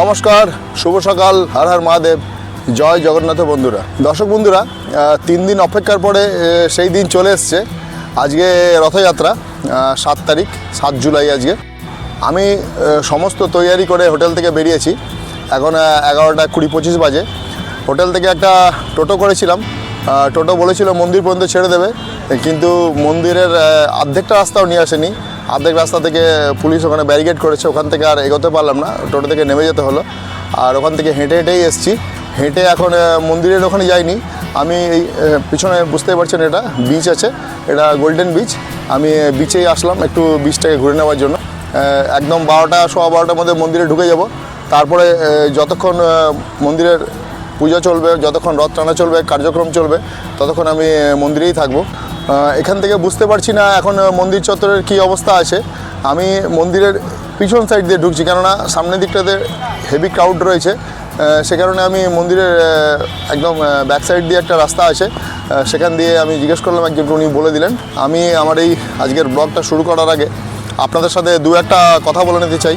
নমস্কার, শুভ সকাল, হর হর মহাদেব, জয় জগন্নাথ বন্ধুরা। দর্শক বন্ধুরা তিন দিন অপেক্ষার পরে সেই দিন চলে এসছে। আজকে রথযাত্রা সাত তারিখ, সাত জুলাই আজকে। আমি সমস্ত তৈয়ারি করে হোটেল থেকে বেরিয়েছি। এখন এগারোটা কুড়ি পঁচিশ বাজে। হোটেল থেকে একটা টোটো করেছিলাম। টোটো বলেছিল, মন্দির পর্যন্ত ছেড়ে দেবে। কিন্তু মন্দিরের অর্ধেকটা রাস্তাও নিয়ে আসেনি। অর্ধেক রাস্তা থেকে পুলিশ ওখানে ব্যারিকেড করেছে, ওখান থেকে আর এগোতে পারলাম না, টোটো থেকে নেমে যেতে হলো। আর ওখান থেকে হেঁটে হেঁটেই এসেছি। হেঁটে এখন মন্দিরের ওখানে যাইনি। আমি এই পিছনে বুঝতেই পারছেন এটা বিচ আছে। এটা গোল্ডেন বিচ আমি বিচেই আসলাম একটু বিচটাকে ঘুরে নেওয়ার জন্য। একদম বারোটা, সোয়া বারোটার মধ্যে মন্দিরে ঢুকে যাব। তারপরে যতক্ষণ মন্দিরের পূজা চলবে, যতক্ষণ রথ টানা চলবে, কার্যক্রম চলবে, ততক্ষণ আমি মন্দিরেই থাকব। এখান থেকে বুঝতে পারছি না এখন মন্দির চত্বরের কী অবস্থা আছে। আমি মন্দিরের পিছন সাইড দিয়ে ঢুকছি, কেননা সামনের দিকটাতে হেভি ক্রাউড রয়েছে। সে কারণে আমি মন্দিরের একদম ব্যাক সাইড দিয়ে একটা রাস্তা আছে। সেখান দিয়ে আমি জিজ্ঞেস করলাম একজন, উনি বলে দিলেন। আমি আমার এই আজকের ব্লগটা শুরু করার আগে আপনাদের সাথে দু একটা কথা বলে নিতে চাই।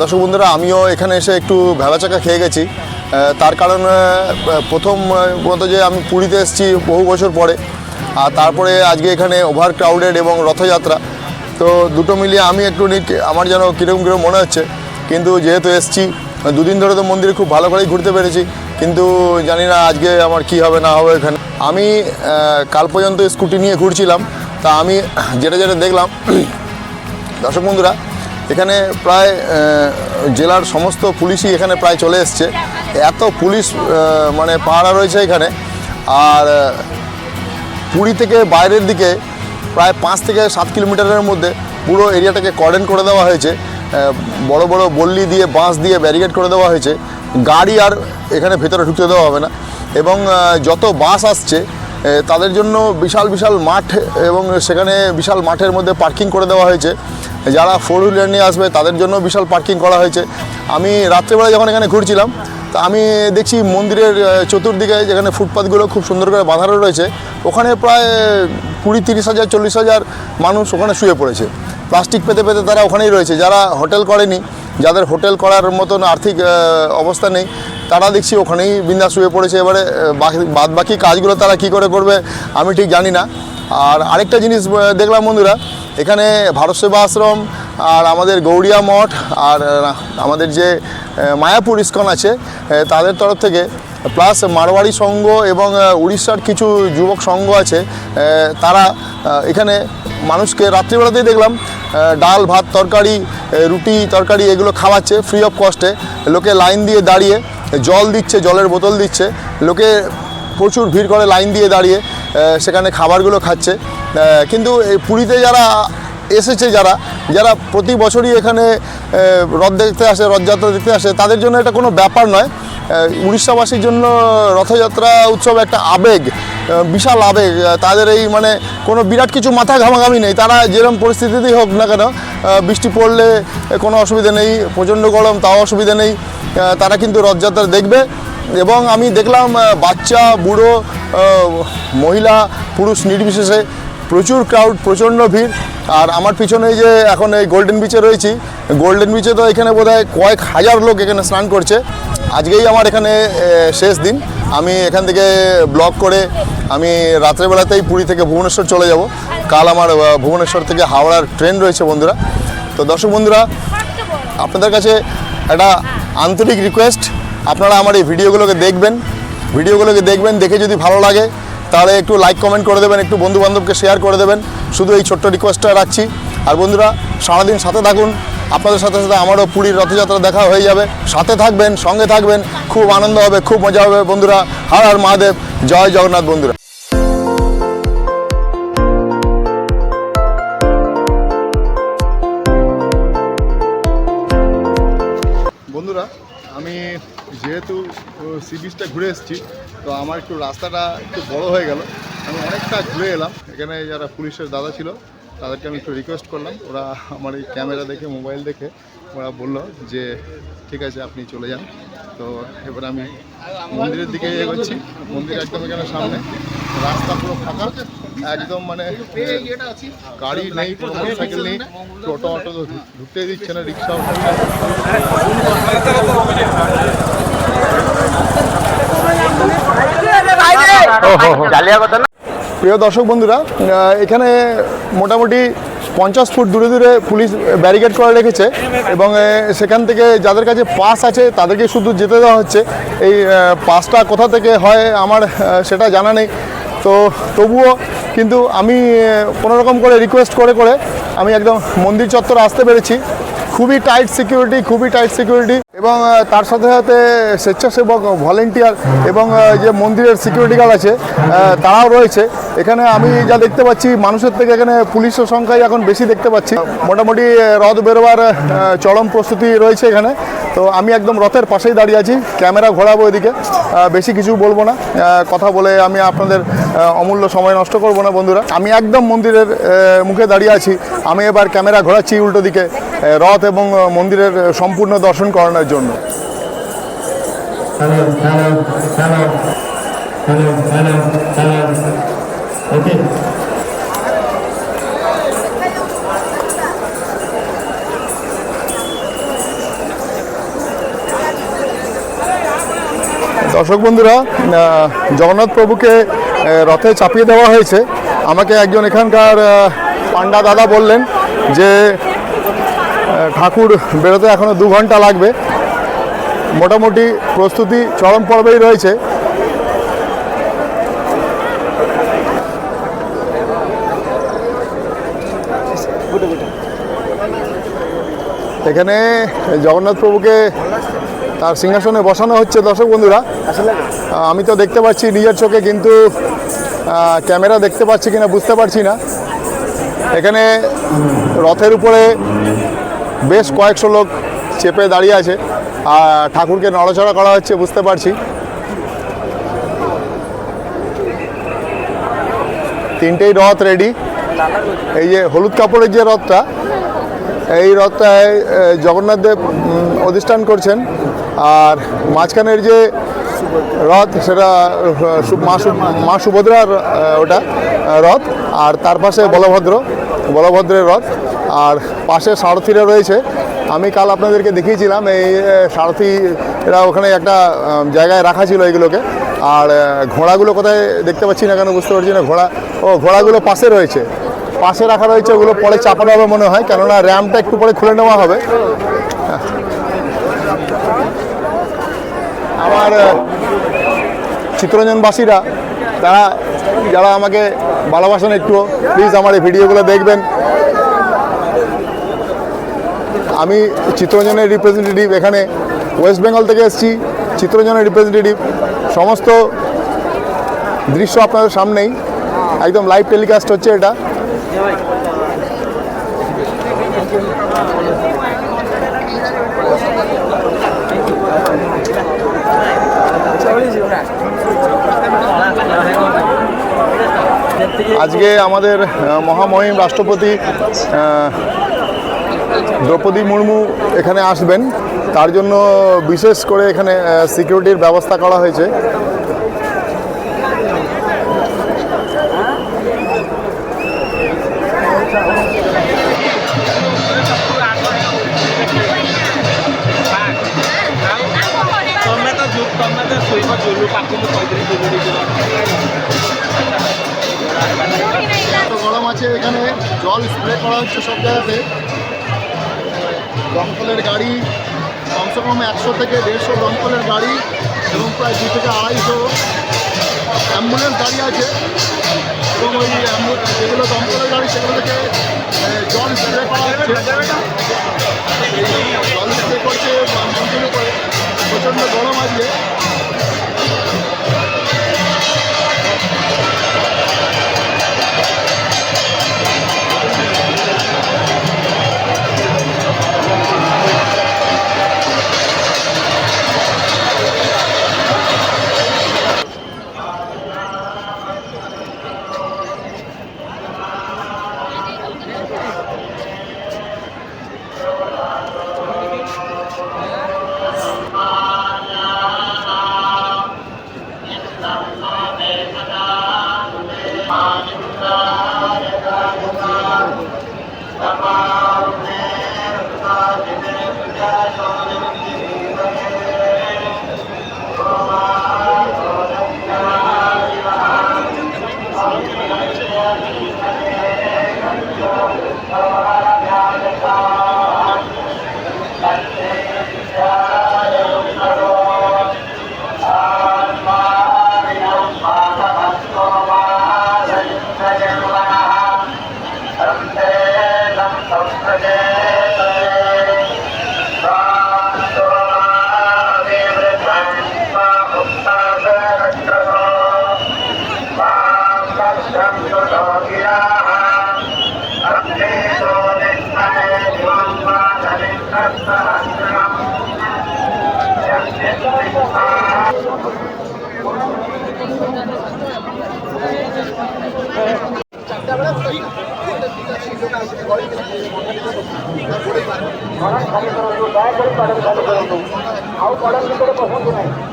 দর্শক বন্ধুরা, আমিও এখানে এসে একটু ভেবাচাকা খেয়ে গেছি। তার কারণ প্রথম মতো যে আমি পুরীতে এসেছি বহু বছর পরে। আর তারপরে আজকে এখানে ওভার ক্রাউডেড এবং রথযাত্রা। তো দুটো মিলিয়ে আমি একটু আমার যেন কীরকম কীরকম মনে হচ্ছে, কিন্তু যেহেতু এসেছি দুদিন ধরে তো মন্দিরে খুব ভালো করেই ঘুরতে পেরেছি, কিন্তু জানি না আজকে আমার কি হবে না হবে এখানে। আমি কাল পর্যন্ত স্কুটি নিয়ে ঘুরছিলাম, তা আমি যেটা যেটা দেখলাম, দর্শক বন্ধুরা, এখানে প্রায় জেলার সমস্ত পুলিশই এখানে প্রায় চলে এসছে। এত পুলিশ মানে পাহারা রয়েছে এখানে, আর পুরী থেকে বাইরের দিকে প্রায় পাঁচ থেকে সাত কিলোমিটারের মধ্যে পুরো এরিয়াটাকে কর্ডেন করে দেওয়া হয়েছে। বড় বড় বল্লি দিয়ে, বাঁশ দিয়ে ব্যারিকেড করে দেওয়া হয়েছে। গাড়ি আর এখানে ভেতরে ঢুকতে দেওয়া হবে না। এবং যত বাস আসছে তাদের জন্য বিশাল বিশাল মাঠ এবং সেখানে বিশাল মাঠের মধ্যে পার্কিং করে দেওয়া হয়েছে। যারা ফোর হুইলার নিয়ে আসবে, তাদের জন্য বিশাল পার্কিং করা হয়েছে। আমি রাত্রেবেলা যখন এখানে ঘুরছিলাম তা আমি দেখছি মন্দিরের চতুর্দিকে যেখানে ফুটপাথগুলো খুব সুন্দর করে বাঁধানো রয়েছে, ওখানে প্রায় কুড়ি তিরিশ হাজার, চল্লিশ হাজার মানুষ ওখানে শুয়ে পড়েছে। প্লাস্টিক পেতে পেতে তারা ওখানেই রয়েছে। যারা হোটেল করেনি, যাদের হোটেল করার মতন আর্থিক অবস্থা নেই, তারা দেখছি ওখানেই বিন্দাস শুয়ে পড়েছে। এবারে বাদ বাকি কাজগুলো তারা কি করে করবে, আমি ঠিক জানি না। আর আরেকটা জিনিস দেখলাম বন্ধুরা, এখানে ভারত সেবা আশ্রম আর আমাদের গৌড়িয়া মঠ আর আমাদের যে মায়াপুর ইস্কন আছে তাদের তরফ থেকে প্লাস মারোয়াড়ি সংঘ এবং উড়িষ্যার কিছু যুবক সংঘ আছে তারা এখানে মানুষকে রাত্রিবেলাতেই দেখলাম ডাল, ভাত, তরকারি রুটি, তরকারি, এগুলো খাওয়াচ্ছে ফ্রি অফ কস্টে লোকে লাইন দিয়ে দাঁড়িয়ে, জল দিচ্ছে, জলের বোতল দিচ্ছে। লোকে প্রচুর ভিড় করে লাইন দিয়ে দাঁড়িয়ে সেখানে খাবারগুলো খাচ্ছে। কিন্তু এই পুরীতে যারা এসেছে যারা যারা প্রতি বছরই এখানে রথ দেখতে আসে, রথযাত্রা দেখতে আসে, তাদের জন্য এটা কোনো ব্যাপার নয়। উড়িষ্যাবাসীর জন্য রথযাত্রা উৎসব একটা আবেগ বিশাল আবেগ। তাদের এই মানে কোনো বিরাট কিছু মাথা ঘামাঘামি নেই। তারা যেরকম পরিস্থিতিতেই হোক না কেন বৃষ্টি পড়লে কোনো অসুবিধা নেই, প্রচণ্ড গরম তাও অসুবিধা নেই তারা কিন্তু রথযাত্রা দেখবে। এবং আমি দেখলাম বাচ্চা, বুড়ো মহিলা, পুরুষ নির্বিশেষে প্রচুর ক্রাউড প্রচণ্ড ভিড়। আর আমার পিছনে যে এখন এই গোল্ডেন বিচে রয়েছি গোল্ডেন বিচে তো এখানে বোধহয় কয়েক হাজার লোক এখানে স্নান করছে। আজকেই আমার এখানে শেষ দিন। আমি এখান থেকে ব্লগ করে আমি রাত্রেবেলাতেই পুরী থেকে ভুবনেশ্বর চলে যাব। কাল আমার ভুবনেশ্বর থেকে হাওড়ার ট্রেন রয়েছে বন্ধুরা। তো দর্শক বন্ধুরা, আপনাদের কাছে একটা আন্তরিক রিকোয়েস্ট আপনারা আমার এই ভিডিওগুলোকে দেখবেন। ভিডিওগুলোকে দেখবেন, দেখে যদি ভালো লাগে তাহলে একটু লাইক কমেন্ট করে দেবেন, একটু বন্ধু বান্ধবকে শেয়ার করে দেবেন। শুধু এই ছোট্ট রিকোয়েস্টটা রাখছি। আর বন্ধুরা, সারাদিন সাথে থাকুন। আপনাদের সাথে সাথে আমারও পুরীর রথযাত্রা দেখা হয়ে যাবে। সাথে থাকবেন, সঙ্গে থাকবেন। খুব আনন্দ হবে, খুব মজা হবে বন্ধুরা। হর হর মহাদেব। জয় জগন্নাথ বন্ধুরা। বন্ধুরা, আমি যেহেতু সি বিচটা ঘুরে এসেছি তো আমার একটু রাস্তাটা একটু বড় হয়ে গেল। আমি অনেকটা ঘুরে এলাম। এখানে যারা পুলিশের দাদা ছিল, তাদেরকে আমি একটু রিকোয়েস্ট করলাম। ওরা আমার এই ক্যামেরা দেখে মোবাইল দেখে ওরা বলল যে, ঠিক আছে, আপনি চলে যান। তো এবার আমি মন্দিরের দিকে এগোচ্ছি। মন্দির একদম এখানে সামনে। রাস্তা পুরো ফাঁকা। একদম মানে গাড়ি নেই, মোটরসাইকেল নেই। টোটো অটো তো ঢুক- ঢুকতেই দিচ্ছে না। রিক্সা প্রিয় দর্শক বন্ধুরা এখানে মোটামুটি পঞ্চাশ ফুট দূরে দূরে পুলিশ ব্যারিকেড করে রেখেছে এবং সেখান থেকে যাদের কাছে পাস আছে তাদেরকে শুধু যেতে দেওয়া হচ্ছে। এই পাসটা কোথা থেকে হয় আমার সেটা জানা নেই। তো তবুও কিন্তু আমি কোনোরকম করে রিকোয়েস্ট করে করে আমি একদম মন্দির চত্বরে আসতে পেরেছি। খুবই টাইট সিকিউরিটি খুবই টাইট সিকিউরিটি এবং তার সাথে সাথে স্বেচ্ছাসেবক ভলেন্টিয়ার এবং যে মন্দিরের সিকিউরিটি গার্ড আছে তারাও রয়েছে। এখানে আমি যা দেখতে পাচ্ছি, মানুষের থেকে এখানে পুলিশের সংখ্যাই এখন বেশি দেখতে পাচ্ছি। মোটামুটি রথ বেরোবার চরম প্রস্তুতি রয়েছে এখানে। তো আমি একদম রথের পাশেই দাঁড়িয়ে আছি, ক্যামেরা ঘোরাবো এদিকে। বেশি কিছু বলব না। কথা বলে আমি আপনাদের অমূল্য সময় নষ্ট করব না, বন্ধুরা। আমি একদম মন্দিরের মুখে দাঁড়িয়ে আছি। আমি এবার ক্যামেরা ঘোরাচ্ছি উল্টো দিকে। রথ এবং মন্দিরের সম্পূর্ণ দর্শন করানোর জন্য. দর্শক বন্ধুরা জগন্নাথ প্রভুকে রথে চাপিয়ে দেওয়া হয়েছে। আমাকে একজন এখানকার পান্ডা দাদা বললেন যে ঠাকুর বেরোতে এখনও দু ঘণ্টা লাগবে। মোটামুটি প্রস্তুতি চরম পর্বেই রয়েছে। এখানে জগন্নাথ প্রভুকে তার সিংহাসনে বসানো হচ্ছে দর্শক বন্ধুরা। আমি তো দেখতে পাচ্ছি নিজের চোখে, কিন্তু ক্যামেরা দেখতে পাচ্ছি কিনা বুঝতে পারছি না। এখানে রথের উপরে বেশ কয়েকশো লোক চেপে দাঁড়িয়ে আছে। আর ঠাকুরকে নড়াচড়া করা হচ্ছে, বুঝতে পারছি। তিনটেই রথ রেডি এই যে হলুদ কাপড়ের যে রথটা, এই রথটায় জগন্নাথ দেব অধিষ্ঠান করছেন। আর মাঝখানের যে রথ, সেটা মা সুভদ্রার ওটা রথ। আর তার পাশে বলভদ্র, বলভদ্রের রথ। আর পাশে সারথীরা রয়েছে। আমি কাল আপনাদেরকে দেখিয়েছিলাম, এই সারথি এরা ওখানে একটা জায়গায় রাখা ছিল এইগুলোকে আর ঘোড়াগুলো কোথায় দেখতে পাচ্ছি না কেন বুঝতে পারছি না। ঘোড়া, ও, ঘোড়াগুলো পাশে রয়েছে। পাশে রাখা রয়েছে ওগুলো, পরে চাপানো হবে মনে হয়, কেননা র্যামটা একটু পরে খুলে নেওয়া হবে। আমার চিত্তরঞ্জনবাসীরা তারা, যারা আমাকে ভালোবাসেন একটু প্লিজ আমার এই ভিডিওগুলো দেখবেন। আমি চিত্তরঞ্জনের রিপ্রেজেন্টেটিভ এখানে ওয়েস্ট বেঙ্গল থেকে এসেছি চিত্তরঞ্জনের রিপ্রেজেন্টেটিভ সমস্ত দৃশ্য আপনাদের সামনেই। একদম লাইভ টেলিকাস্ট হচ্ছে এটা। আজকে আমাদের মহামহিম রাষ্ট্রপতি দ্রৌপদী মুর্মু এখানে আসবেন। তার জন্য বিশেষ করে এখানে সিকিউরিটির ব্যবস্থা করা হয়েছে। গরম আছে এখানে, জল স্প্রে করা হচ্ছে সব জায়গাতে। দমকলের গাড়ি কমসে কম একশো থেকে দেড়শো দমকলের গাড়ি এবং প্রায় দু থেকে আড়াইশো অ্যাম্বুলেন্স গাড়ি আছে। এবং ওই যেগুলো দমকলের গাড়ি, সেগুলো থেকে জল স্প্রে করা হচ্ছে। জল স্প্রে করছে করে, প্রচণ্ড গরম আজকে।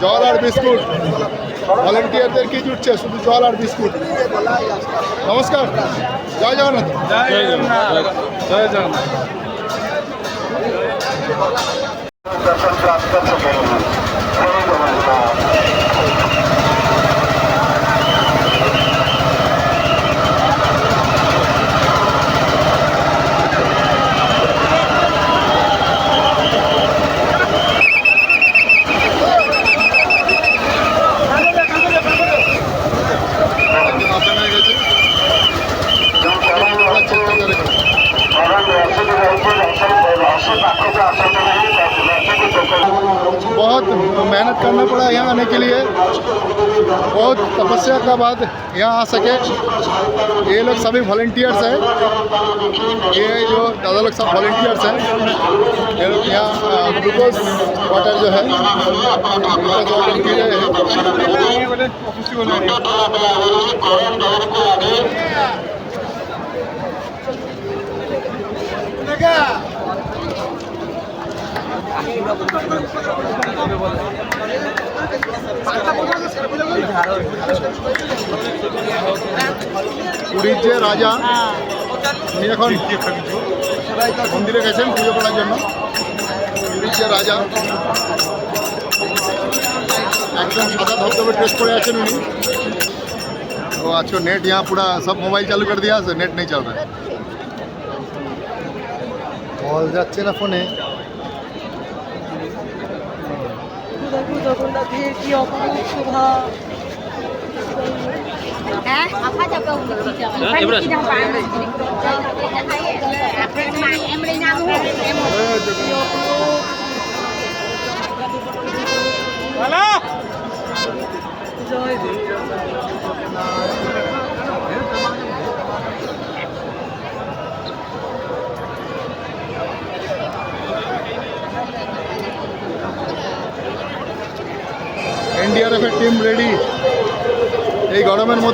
জল আর বিস্কুট। ভলেন্টিয়ারদের কি জুটছে? শুধু জল আর বিস্কুট। নমস্কার। জয় জগন্নাথ। জয় জগন্নাথ। জয় জগন্নাথ। बहुत मेहनत करना पड़ा यहाँ आने के लिए। बहुत तपस्या का बाद यहाँ आ सके। ये लोग सभी वॉल्टियर्स हैं। ये जो दादा लोग सब वॉल्टियर्स हैं। ये लोग यहाँ ग्लूकोज वाटर जो है পুরীর যে রাজা উনি এখন মন্দিরে গেছেন পুজো করার জন্য পুরীর যে রাজা একদম সাদা ধবধবে ড্রেস পরে আছেন উনি तो आज को नेट यहाँ पूरा सब मोबाइल चालू कर दिया नेट नहीं चल रहा है কল যাচ্ছে না জগন্নাথের কি অপরূপ শোভা À, họ phát cho công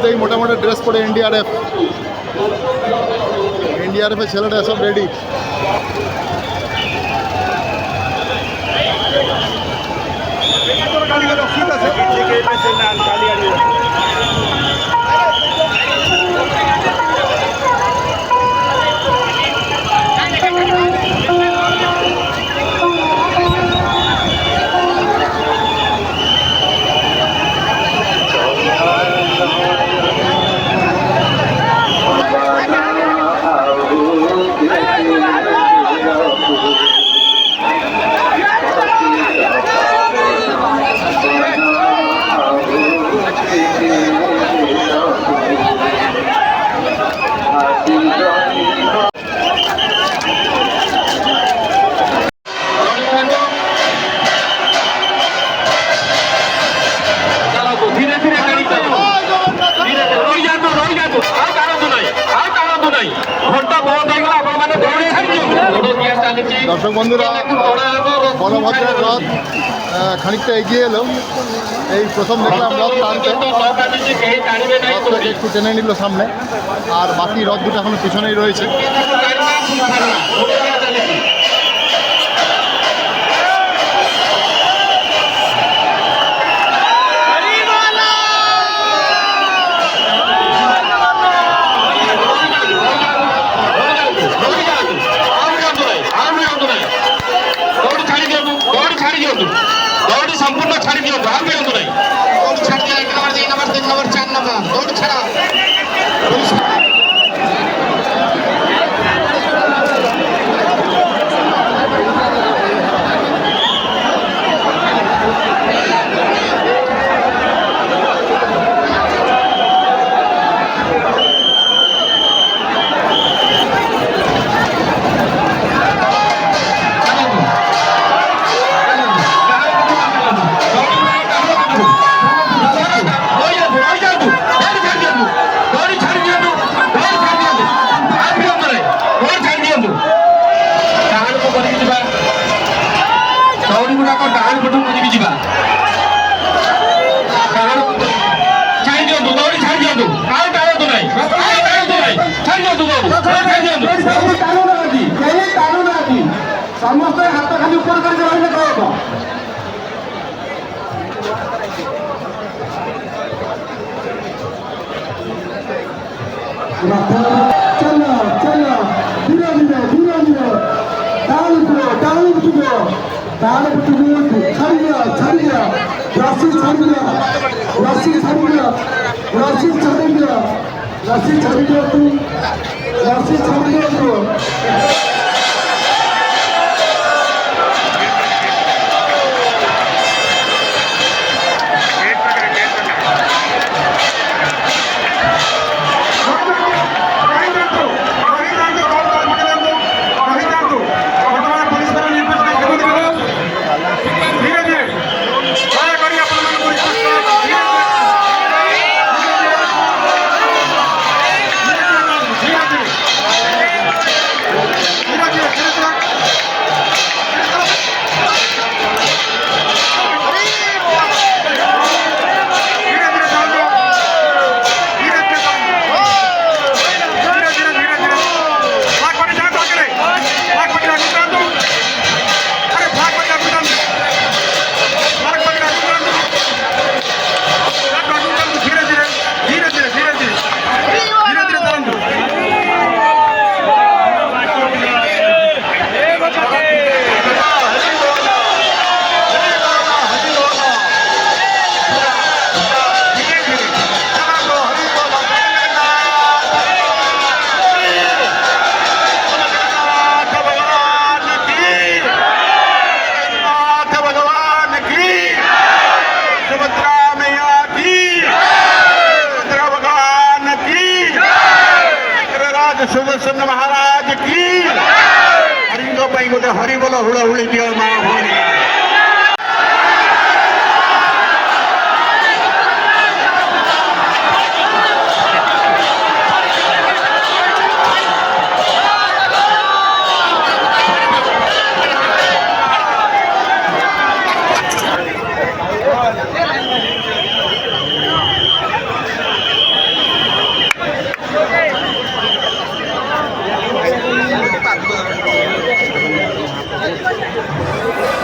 এই মোটা মধ্যেই মোটামুটি ড্রেস পরে এনডিআরএফ এনডিআরএফের ছেলেটা সব রেডি দর্শক বন্ধুরা বলভদ্রের রথ খানিকটা এগিয়ে এলো। এই প্রথম দেখলাম রথ টানতে। রথটাকে একটু টেনে নিল সামনে। আর বাকি রথ দুটো এখন পিছনেই রয়েছে। కానీ మీరు ସମସ୍ତେ ହାତ ଖାଲି ଉପର କରିକି ରହିଲେ କ'ଣ ହେବ ଚାଲ ଚାଲ ଧୀରେ ଧୀରେ ଧୀରେ ଧୀରେ ଡାଳ ଉଠିବ ଡାଳ ଉଠିବ ଡାଳ ଉଠିବ ଛାଡ଼ିଦିଅ ଛାଡ଼ିଦିଅ ରସି ଛାଡ଼ିଦିଅ ରସି ଛାଡ଼ିଦିଅ ରସି ଛାଡ଼ିଦିଅ ରସି ଛାଡ଼ିଦିଅନ୍ତୁ ରସି ଛାଡ଼ିଦିଅନ୍ତୁ உள்ளிட்டோருமாக போகிறார்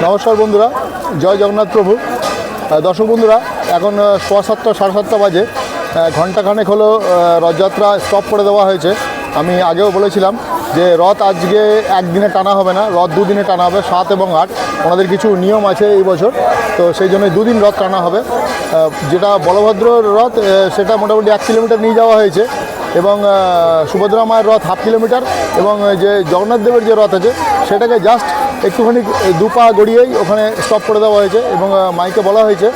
নমস্কার বন্ধুরা, জয় জগন্নাথ প্রভু। দর্শক বন্ধুরা, এখন সোয়া সাতটা, সাড়ে সাতটা বাজে। ঘণ্টাখানেক হলো রথযাত্রা স্টপ করে দেওয়া হয়েছে। আমি আগেও বলেছিলাম যে, রথ আজকে একদিনে টানা হবে না, রথ দুদিনে টানা হবে, সাত এবং আট। ওনাদের কিছু নিয়ম আছে এই বছর, তো সেই জন্য দুদিন রথ টানা হবে। যেটা বলভদ্রর রথ সেটা মোটামুটি এক কিলোমিটার নিয়ে যাওয়া হয়েছে। এবং সুভদ্রা মায়ের রথ হাফ কিলোমিটার এবং যে জগন্নাথ দেবের যে রথ আছে, সেটাকে জাস্ট একটুখানি দু পা গড়িয়েই ওখানে স্টপ করে দেওয়া হয়েছে এবং মাইকে বলা হয়েছে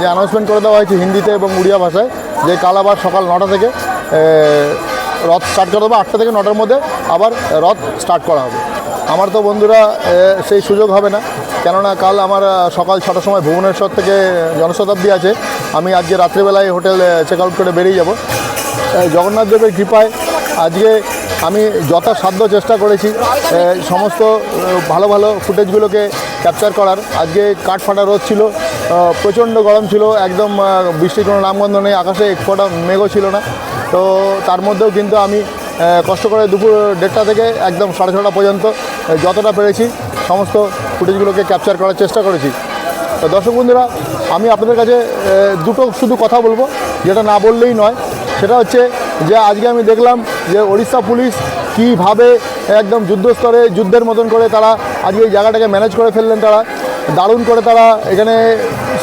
যে অ্যানাউন্সমেন্ট করে দেওয়া হয়েছে হিন্দিতে এবং উড়িয়া ভাষায় যে কাল আবার সকাল নটা থেকে রথ স্টার্ট করা হবে আটটা থেকে নটার মধ্যে আবার রথ স্টার্ট করা হবে। আমার তো বন্ধুরা সেই সুযোগ হবে না। কেননা কাল আমার সকাল ছটার সময় ভুবনেশ্বর থেকে জনশতাব্দী আছে। আমি আজকে রাত্রিবেলায় হোটেল চেক আউট করে বেরিয়ে যাব। জগন্নাথ দেবের কৃপায় আজকে আমি যথাসাধ্য চেষ্টা করেছি সমস্ত ভালো ভালো ফুটেজগুলোকে ক্যাপচার করার। আজকে কাঠ ফাটা রোদ ছিল প্রচণ্ড গরম ছিল, একদম বৃষ্টির কোনো নামগন্ধ নেই, আকাশে এক ফোঁটা মেঘও ছিল না। তো তার মধ্যেও কিন্তু আমি কষ্ট করে দুপুর দেড়টা থেকে একদম সাড়ে ছটা পর্যন্ত যতটা পেরেছি, সমস্ত ফুটেজগুলোকে ক্যাপচার করার চেষ্টা করেছি। তো দর্শক বন্ধুরা, আমি আপনাদের কাছে দুটো শুধু কথা বলব, যেটা না বললেই নয় সেটা হচ্ছে যে আজকে আমি দেখলাম যে ওড়িশা পুলিশ কীভাবে একদম যুদ্ধস্তরে যুদ্ধের মতন করে তারা আজকে এই জায়গাটাকে ম্যানেজ করে ফেললেন তারা, দারুণ করে তারা এখানে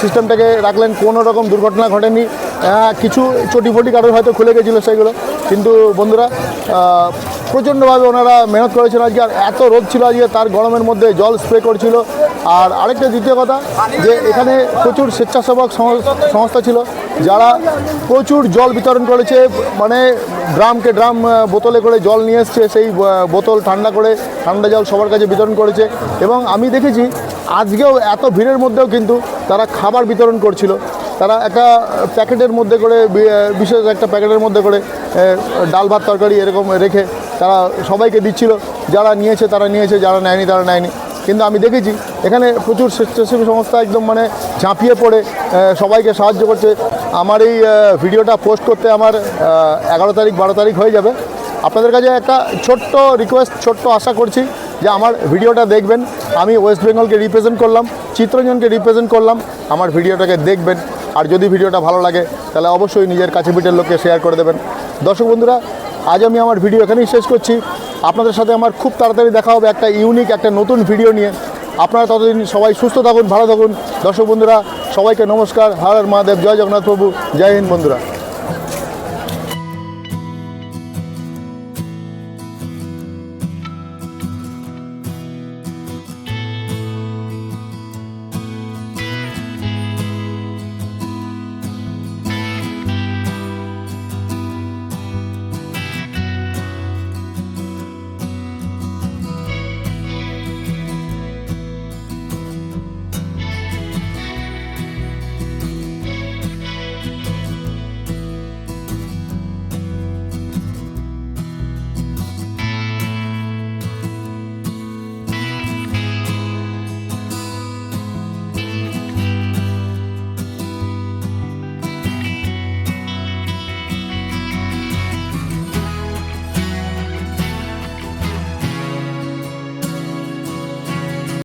সিস্টেমটাকে রাখলেন। কোনো রকম দুর্ঘটনা ঘটেনি। হ্যাঁ, কিছু চটিফটি কারোর হয়তো খুলে গেছিল সেগুলো। কিন্তু বন্ধুরা প্রচণ্ডভাবে ওনারা মেহনত করেছেন আজকে। আর এত রোদ ছিল আজকে তার গরমের মধ্যে জল স্প্রে করছিল। আর আরেকটা দ্বিতীয় কথা যে এখানে প্রচুর স্বেচ্ছাসেবক সংস্থা ছিল যারা প্রচুর জল বিতরণ করেছে। মানে ড্রামকে ড্রাম বোতলে করে জল নিয়ে এসছে সেই বোতল ঠান্ডা করে ঠান্ডা জল সবার কাছে বিতরণ করেছে। এবং আমি দেখেছি আজকেও এত ভিড়ের মধ্যেও কিন্তু তারা খাবার বিতরণ করছিল। তারা একটা প্যাকেটের মধ্যে করে বিশেষ একটা প্যাকেটের মধ্যে করে ডাল ভাত তরকারি এরকম রেখে তারা সবাইকে দিচ্ছিল। যারা নিয়েছে তারা নিয়েছে, যারা নেয়নি তারা নেয়নি। কিন্তু আমি দেখেছি, এখানে প্রচুর স্বেচ্ছাসেবী সংস্থা একদম মানে ঝাঁপিয়ে পড়ে সবাইকে সাহায্য করছে। আমার এই ভিডিওটা পোস্ট করতে আমার এগারো তারিখ, বারো তারিখ হয়ে যাবে। আপনাদের কাছে একটা ছোট্ট রিকোয়েস্ট ছোট্ট আশা করছি যে আমার ভিডিওটা দেখবেন। আমি ওয়েস্ট বেঙ্গলকে রিপ্রেজেন্ট করলাম, চিত্রঞ্জনকে রিপ্রেজেন্ট করলাম। আমার ভিডিওটাকে দেখবেন। আর যদি ভিডিওটা ভালো লাগে, তাহলে অবশ্যই নিজের কাছে পিঠের লোককে শেয়ার করে দেবেন। দর্শক বন্ধুরা, আজ আমি আমার ভিডিও এখানেই শেষ করছি। আপনাদের সাথে আমার খুব তাড়াতাড়ি দেখা হবে একটা ইউনিক একটা নতুন ভিডিও নিয়ে। আপনারা ততদিন সবাই সুস্থ থাকুন, ভালো থাকুন। দর্শক বন্ধুরা, সবাইকে নমস্কার। হার মহাদেব, জয় জগন্নাথ প্রভু, জয় হিন্দ বন্ধুরা।